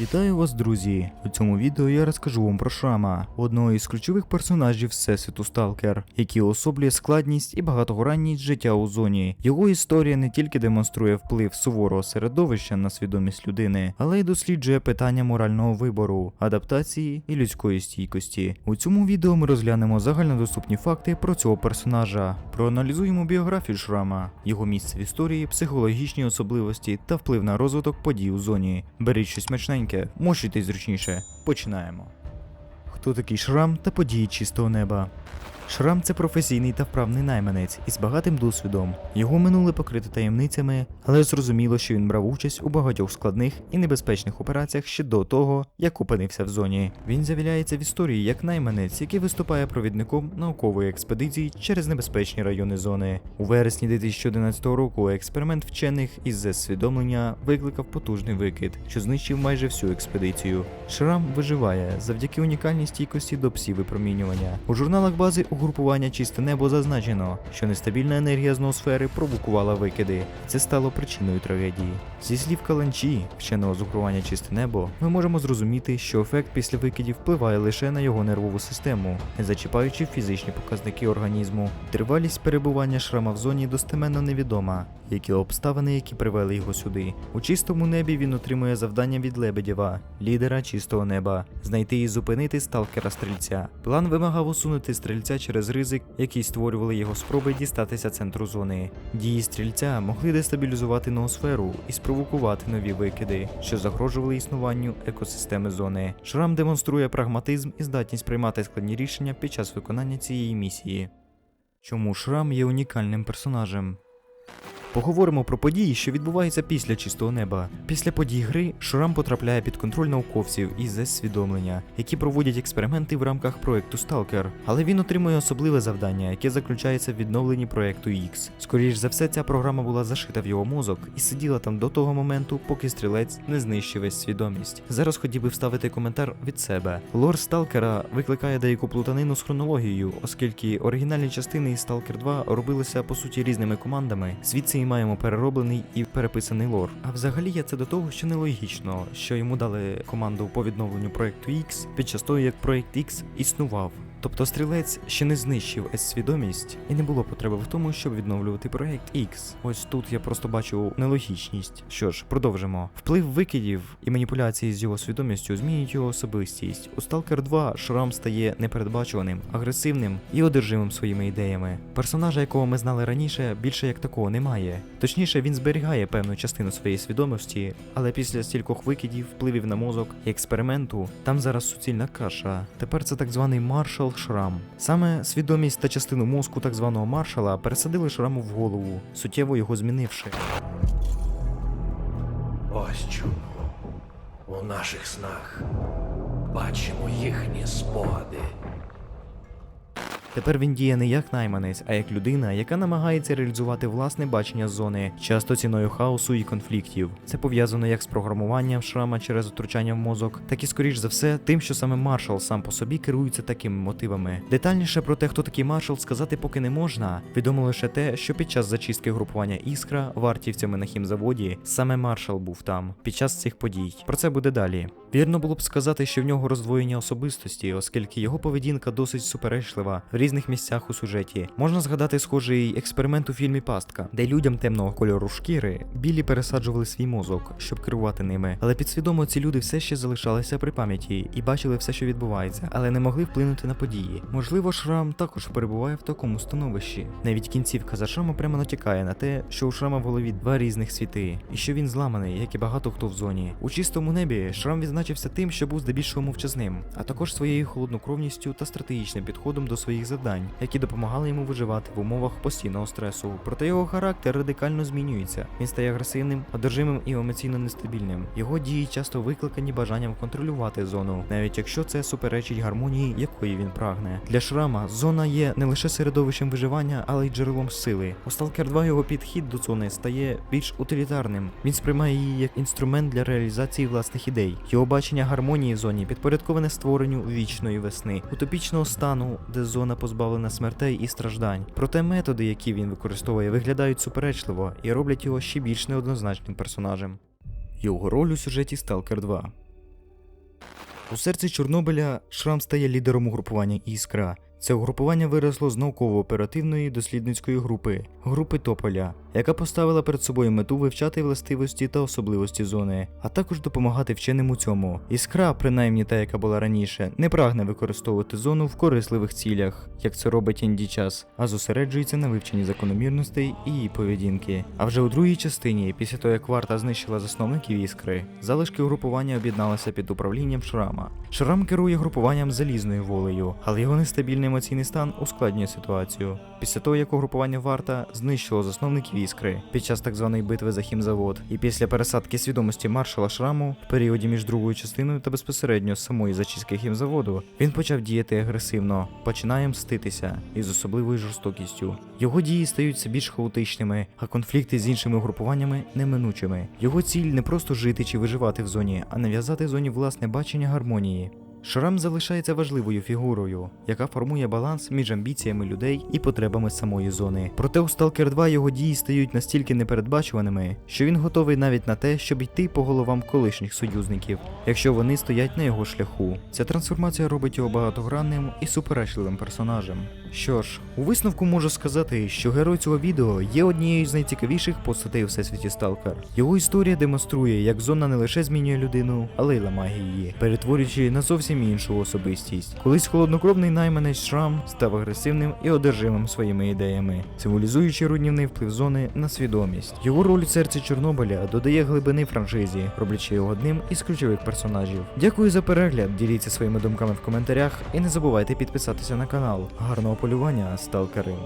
Вітаю вас, друзі! У цьому відео я розкажу вам про Шрама, одного із ключових персонажів всесвіту Сталкер, який уособлює складність і багатогранність життя у зоні. Його історія не тільки демонструє вплив суворого середовища на свідомість людини, але й досліджує питання морального вибору, адаптації і людської стійкості. У цьому відео ми розглянемо загальнодоступні факти про цього персонажа, проаналізуємо біографію Шрама, його місце в історії, психологічні особливості та вплив на розвиток подій у зоні. Беріть щось смачненьке, мощуйтесь зручніше. Починаємо. Хто такий Шрам та події чистого неба? Шрам це професійний та вправний найманець із багатим досвідом. Його минуле покрите таємницями, але зрозуміло, що він брав участь у багатьох складних і небезпечних операціях ще до того, як опинився в зоні. Він з'являється в історії як найманець, який виступає провідником наукової експедиції через небезпечні райони зони. У вересні 2011 року експеримент вчених із засвідомлення викликав потужний викид, що знищив майже всю експедицію. Шрам виживає завдяки унікальній стійкості до псі-випромінювання. У журналах бази угрупування Чисте небо зазначено, що нестабільна енергія з ноосфери провокувала викиди. Це стало причиною трагедії. Зі слів Каланчі, вченого з угрупування Чисте небо, ми можемо зрозуміти, що ефект після викидів впливає лише на його нервову систему, не зачіпаючи фізичні показники організму. Тривалість перебування шрама в зоні достеменно невідома, які обставини, які привели його сюди. У чистому небі він отримує завдання від Лебедєва, лідера чистого неба, знайти і зупинити сталкера стрільця. План вимагав усунути стрільця через ризик, який створювали його спроби дістатися центру зони. Дії стрільця могли дестабілізувати ноосферу і спровокувати нові викиди, що загрожували існуванню екосистеми зони. Шрам демонструє прагматизм і здатність приймати складні рішення під час виконання цієї місії. Чому Шрам є унікальним персонажем? Поговоримо про події, що відбуваються після чистого неба. Після подій гри Шрам потрапляє під контроль науковців із засвідомлення, які проводять експерименти в рамках проекту Сталкер. Але він отримує особливе завдання, яке заключається в відновленні проекту X. Скоріш за все, ця програма була зашита в його мозок і сиділа там до того моменту, поки стрілець не знищив весь свідомість. Зараз хотів би вставити коментар від себе. Лор Сталкера викликає деяку плутанину з хронологією, оскільки оригінальні частини Сталкер 2 робилися по суті різними командами. Звідси і маємо перероблений і переписаний лор. А взагалі я це до того, що нелогічно, що йому дали команду по відновленню проекту X під час того, як проект X існував. Тобто стрілець ще не знищив С-свідомість, і не було потреби в тому, щоб відновлювати проект X. Ось тут я просто бачу нелогічність. Що ж, продовжимо. Вплив викидів і маніпуляції з його свідомістю змінюють його особистість. У Stalker 2 Шрам стає непередбачуваним, агресивним і одержимим своїми ідеями. Персонажа, якого ми знали раніше, більше як такого немає. Точніше, він зберігає певну частину своєї свідомості, але після стількох викидів, впливів на мозок і експерименту, там зараз суцільна каша. Тепер це так званий маршал Шрам. Саме свідомість та частину мозку так званого маршала пересадили шраму в голову, суттєво його змінивши. Ось чому у наших снах бачимо їхні спогади. Тепер він діє не як найманець, а як людина, яка намагається реалізувати власне бачення зони, часто ціною хаосу і конфліктів. Це пов'язано як з програмуванням шрама через втручання в мозок, так і скоріш за все, тим, що саме маршал сам по собі керується такими мотивами. Детальніше про те, хто такий маршал, сказати поки не можна. Відомо лише те, що під час зачистки групування іскра вартівцями на хімзаводі саме маршал був там під час цих подій. Про це буде далі. Вірно було б сказати, що в нього роздвоєння особистості, оскільки його поведінка досить суперечлива різних місцях у сюжеті. Можна згадати схожий експеримент у фільмі Пастка, де людям темного кольору шкіри білі пересаджували свій мозок, щоб керувати ними. Але підсвідомо ці люди все ще залишалися при пам'яті і бачили все, що відбувається, але не могли вплинути на події. Можливо, шрам також перебуває в такому становищі. Навіть кінцівка за шрама прямо натякає на те, що у шрама в голові два різних світи, і що він зламаний, як і багато хто в зоні. У чистому небі шрам відзначився тим, що був здебільшого мовчазним, а також своєю холоднокровністю та стратегічним підходом до своїх завдань, які допомагали йому виживати в умовах постійного стресу. Проте його характер радикально змінюється. Він стає агресивним, одержимим і емоційно нестабільним. Його дії часто викликані бажанням контролювати зону, навіть якщо це суперечить гармонії, якої він прагне. Для шрама зона є не лише середовищем виживання, але й джерелом сили. У Stalker 2 його підхід до зони стає більш утилітарним. Він сприймає її як інструмент для реалізації власних ідей. Його бачення гармонії в зоні підпорядковане створенню вічної весни, утопічного стану, де зона позбавлена смертей і страждань. Проте методи, які він використовує, виглядають суперечливо і роблять його ще більш неоднозначним персонажем. Його роль у сюжеті Сталкер 2 У серці Чорнобиля Шрам стає лідером угрупування Іскра. Це угрупування виросло з науково-оперативної дослідницької групи групи Тополя, яка поставила перед собою мету вивчати властивості та особливості зони, а також допомагати вченим у цьому. Іскра, принаймні та, яка була раніше, не прагне використовувати зону в корисливих цілях, як це робить інді час, а зосереджується на вивченні закономірностей і її поведінки. А вже у другій частині, після того як варта знищила засновників іскри, залишки угрупування об'єдналися під управлінням Шрама. Шрам керує групуванням залізною волею, але його нестабільний емоційний стан ускладнює ситуацію. Після того, як угрупування варта знищило засновників іскри під час так званої битви за хімзавод, і після пересадки свідомості маршала Шраму в періоді між другою частиною та безпосередньо самої зачистки хімзаводу, він почав діяти агресивно, починає мститися із особливою жорстокістю. Його дії стають все більш хаотичними, а конфлікти з іншими угрупуваннями неминучими. Його ціль не просто жити чи виживати в зоні, а нав'язати зоні власне бачення гармонії. Шрам залишається важливою фігурою, яка формує баланс між амбіціями людей і потребами самої зони. Проте у Stalker 2 його дії стають настільки непередбачуваними, що він готовий навіть на те, щоб йти по головам колишніх союзників, якщо вони стоять на його шляху. Ця трансформація робить його багатогранним і суперечливим персонажем. Що ж, у висновку можу сказати, що герой цього відео є однією з найцікавіших постатей у всесвіті Stalker. Його історія демонструє, як зона не лише змінює людину, але й ламає її, перетворюючи на зовсім іншу особистість. Колись холоднокровний найманець Шрам став агресивним і одержимим своїми ідеями, символізуючи руйнівний вплив зони на свідомість. Його роль у серці Чорнобиля додає глибини франшизі, роблячи його одним із ключових персонажів. Дякую за перегляд, діліться своїми думками в коментарях і не забувайте підписатися на канал. Гарного полювання, сталкери!